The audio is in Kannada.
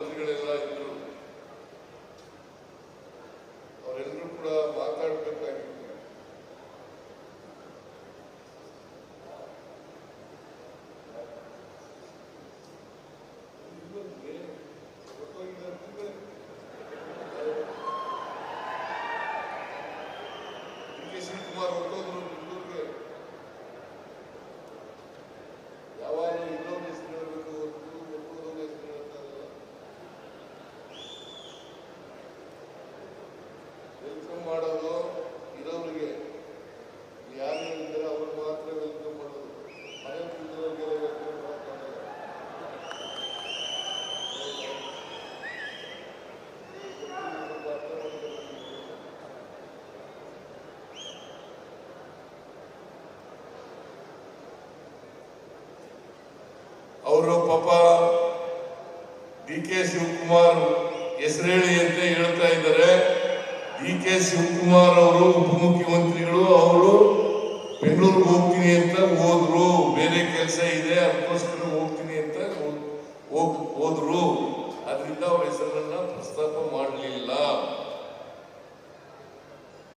ಮಂತ್ರಿಗಳೆಲ್ಲ ಇದ್ರು ಅವರೆಲ್ಲರೂ ಕೂಡ ಮಾತಾಡಬೇಕಾಗಿತ್ತು ಡಿ ಕೆ ಶಿವಕುಮಾರ್ ಹೊರಟೋದ್ರು ವೆಲ್ಕಮ್ ಮಾಡೋದು ಇರೋರಿಗೆ ಯಾರು ಹೇಳಿದ್ರೆ ಅವ್ರು ಮಾತ್ರ ವೆಲ್ಕಮ್ ಮಾಡೋದು ಮನೆ ಕೂತಿರೋರಿಗೆಲ್ಲ ವೆಲ್ಕಮ್ ಮಾಡ್ಕೊಬೇಕು. ಅವರು ಪಾಪ ಡಿ ಕೆ ಶಿವಕುಮಾರ್ ಹೆಸರೇಳಿ ಅಂತ ಹೇಳ್ತಾ ಇದ್ದಾರೆ ಡಿ ಕೆ ಶಿವಕುಮಾರ್ ಅವರು ಉಪಮುಖ್ಯಮಂತ್ರಿಗಳು, ಅವರು ಬೆಂಗಳೂರಿಗೆ ಹೋಗ್ತೀನಿ ಅಂತ ಹೋದ್ರು. ಬೇರೆ ಕೆಲಸ ಇದೆ, ಅದಕ್ಕೋಸ್ಕರ ಹೋಗ್ತೀನಿ ಅಂತ ಹೋದ್ರು. ಅದರಿಂದ ಅವ್ರ ಹೆಸರನ್ನ ಪ್ರಸ್ತಾಪ ಮಾಡಲಿಲ್ಲ.